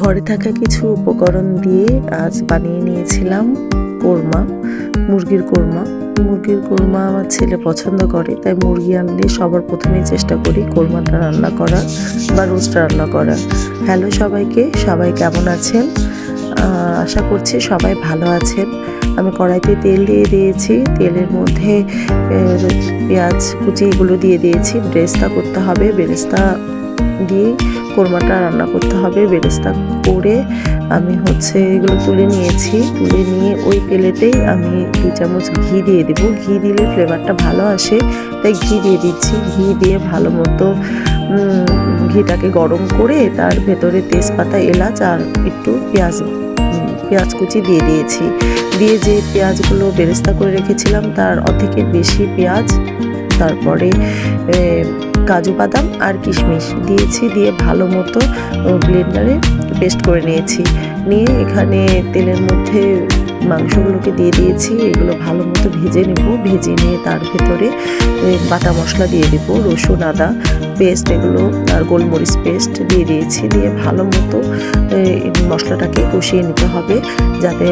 ঘরে থাকা কিছু উপকরণ দিয়ে আজ বানিয়ে নিয়েছিলাম কোরমা, মুরগির কোরমা। মুরগির কোরমা আমার ছেলে পছন্দ করে, তাই মুরগি আনলে সবার প্রথমেই চেষ্টা করি কোরমাটা রান্না করা বা রোস্ট রান্না করা। হ্যালো সবাইকে, সবাই কেমন আছেন? আশা করছি সবাই ভালো আছেন। আমি কড়াইতে তেল দিয়ে দিয়েছি, তেলের মধ্যে পেঁয়াজ কুচি এগুলো দিয়ে দিয়েছি। ব্রেস্তা করতে হবে, বেরেস্তা দিয়ে কোরমাটা রান্না করতে হবে, বেরেস্তা করে আমি হচ্ছে এগুলো তুলে নিয়েছি। তুলে নিয়ে ওই প্লেটেই আমি দু চামচ ঘি দিয়ে দেব। ঘি দিলে ফ্লেভারটা ভালো আসে, তাই ঘি দিয়ে দিচ্ছি। ঘি দিয়ে ভালো মতো ঘিটাকে গরম করে তার ভেতরে তেজপাতা, এলাচ আর একটু পেঁয়াজ পেঁয়াজ কুচি দিয়ে দিয়েছি। দিয়ে যে পেঁয়াজগুলো বেরেস্তা করে রেখেছিলাম তার অর্ধেকের বেশি পেঁয়াজ তারপরে কাজু বাদাম আর কিশমিশ দিয়েছি, দিয়ে ভালো মতো ব্লেন্ডারে পেস্ট করে নিয়েছি। নিয়ে এখানে তেলের মধ্যে মাংসগুলোকে দিয়ে দিয়েছি, এগুলো ভালো মতো ভেজে নেব। ভেজে নিয়ে তার ভেতরে বাটা মশলা দিয়ে দেবো, রসুন, আদা পেস্ট, এগুলো আর গোলমরিচ পেস্ট দিয়ে দিয়েছি। দিয়ে ভালো মতো মশলাটাকে কষিয়ে নিতে হবে যাতে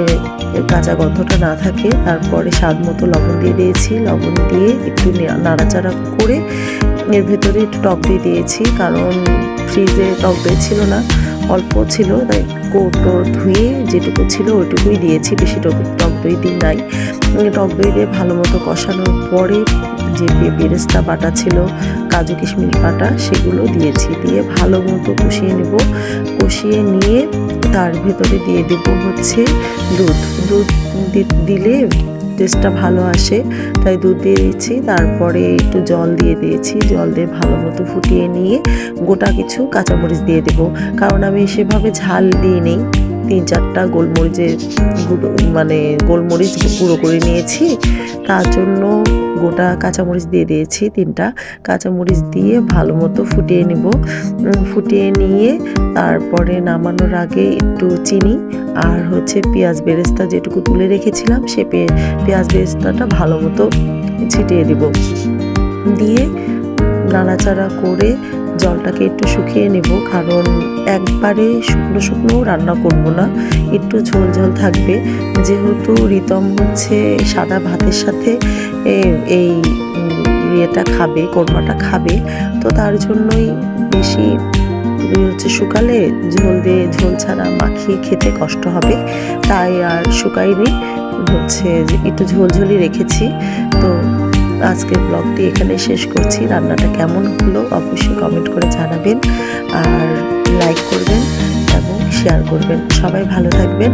কাঁচা গন্ধটা না থাকে। তারপরে স্বাদ মতো লবণ দিয়ে দিয়েছি। লবণ দিয়ে একটু নাড়াচাড়া করে এর ভেতরে একটু টক দিয়ে দিয়েছি, কারণ ফ্রিজে টক দই ছিল না। অল্প ছিল, তাই কৌটো ধুয়ে যেটুকু ছিল ওইটুকুই দিয়েছি, বেশি টক টক দই দিই নাই। টক দই দিয়ে ভালো মতো কষানোর পরে যে বেরেস্তা বাটা ছিল, কাজু কিশমিশ বাটা, সেগুলো দিয়েছি। দিয়ে ভালো মতো কষিয়ে নেব। কষিয়ে নিয়ে তার ভেতরে দিয়ে দেব হচ্ছে দুধ। দুধ দিলে টেস্টটা ভালো আসে, তাই দুধ দিয়ে দিয়েছি তারপরে একটু জল দিয়ে দিয়েছি। জল দিয়ে ভালো মতো ফুটিয়ে নিয়ে গোটা কিছু কাঁচামরিচ দিয়ে দেব। কারণ আমি সেভাবে ঝাল দিয়ে নেই তিন চারটা গোলমরিচের গুঁড়ো মানে গোলমরিচ গুঁড়ো করে নিয়েছি। তার জন্য গোটা কাঁচামরিচ দিয়ে দিয়েছি তিনটা। কাঁচামরিচ দিয়ে ভালো মতো ফুটিয়ে নেব। ফুটিয়ে নিয়ে তারপরে নামানোর আগে একটু চিনি আর হচ্ছে পেঁয়াজ বেরেস্তা যেটুকু তুলে রেখেছিলাম সে পেঁয়াজ বেরেস্তাটা ভালো মতো ছিটিয়ে দেব। দিয়ে নাড়াচাড়া করে জলটাকে একটু শুকিয়ে নেব, কারণ একবারে শুকনো শুকনো রান্না করব না, একটু ঝোল ঝোল থাকবে। যেহেতু রিতম হচ্ছে সাদা ভাতের সাথে এই ইয়েটা খাবে, কোরমাটা খাবে, তো তার জন্যই বেশি হচ্ছে শুকালে ঝোল দিয়ে ঝোল ছাড়া মাখিয়ে খেতে কষ্ট হবে। তাই আর শুকাইনি। হচ্ছে একটু ঝোলঝোলি রেখেছি। তো আজকের ব্লগটি এখানে শেষ করছি। রান্নাটা কেমন হলো অবশ্যই কমেন্ট করে জানাবেন। আর লাইক করবেন এবং শেয়ার করবেন। সবাই ভালো থাকবেন।